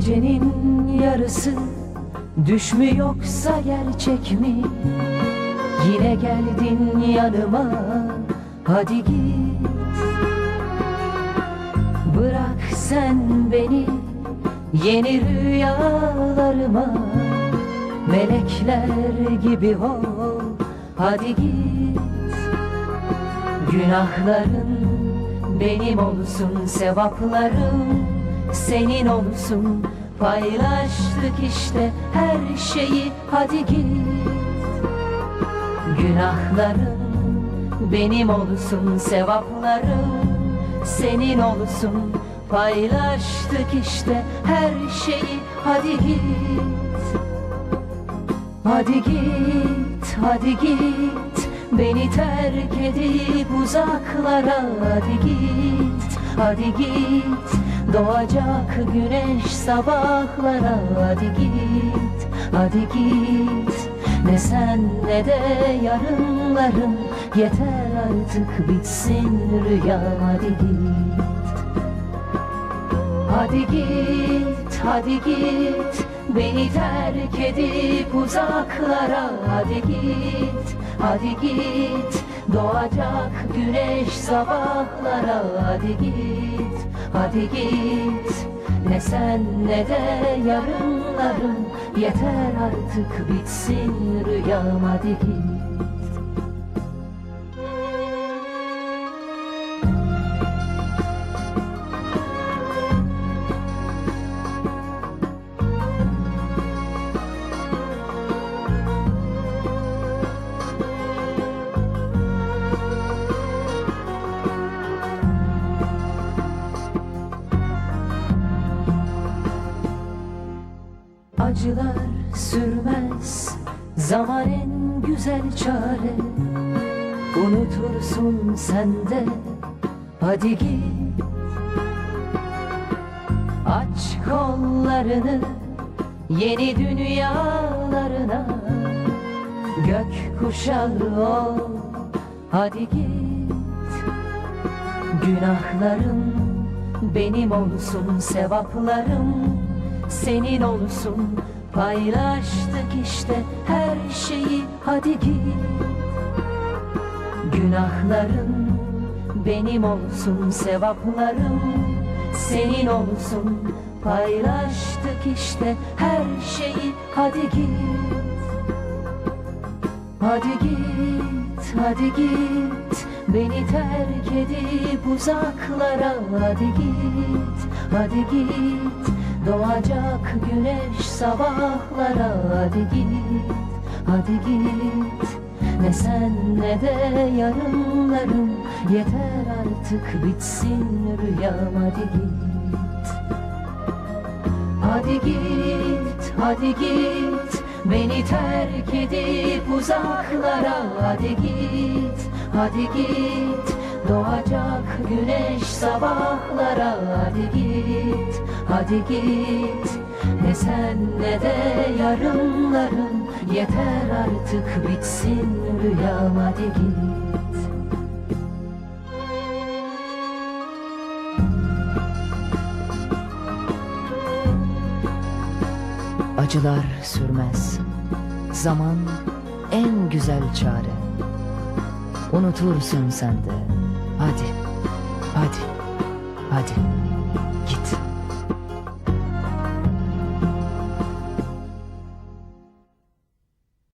gecenin yarısı. Düş mü yoksa gerçek mi? Yine geldin yanıma. Hadi git. Bırak sen beni Yeni rüyalarıma. Melekler gibi ol Hadi git. Günahların benim olsun Sevaplarım senin olsun. Paylaştık işte her şeyi Hadi git. Günahların benim olsun Sevaplarım senin olsun. Paylaştık işte her şeyi Hadi git. Hadi git, hadi git. Beni terk edip uzaklara Hadi git, hadi git Doğacak güneş sabahlara Hadi git, hadi git. Ne sen ne de yarınlarım Yeter artık bitsin rüyam Hadi git. Hadi git, hadi git Beni terk edip uzaklara Hadi git, hadi git Doğacak güneş sabahlara Hadi git, hadi git. Ne sen ne de yarınlarım Yeter artık bitsin rüyam Hadi git Acılar sürmez. Zaman en güzel çare. Unutursun sen de. Hadi git. Aç kollarını Yeni dünyalarına. Gök kuşağı ol. Hadi git. Günahlarım benim olsun sevaplarım senin olsun. Paylaştık işte her şeyi. Hadi git. Günahlarım benim olsun sevaplarım senin olsun. Paylaştık işte her şeyi. Hadi git. Hadi git, hadi git. Beni terk edip uzaklara. Hadi git, hadi git Doğacak güneş sabahlara Hadi git, hadi git. Ne sen ne de yarınlarım Yeter artık bitsin rüyam Hadi git. Hadi git, hadi git Beni terk edip uzaklara Hadi git, hadi git Doğacak güneş sabahlara Hadi git, hadi git Ne sen ne de yarınlarım Yeter artık bitsin rüyam Hadi git Acılar sürmez. Zaman en güzel çare. Unutursun sen de. Hadi, hadi, hadi. Git.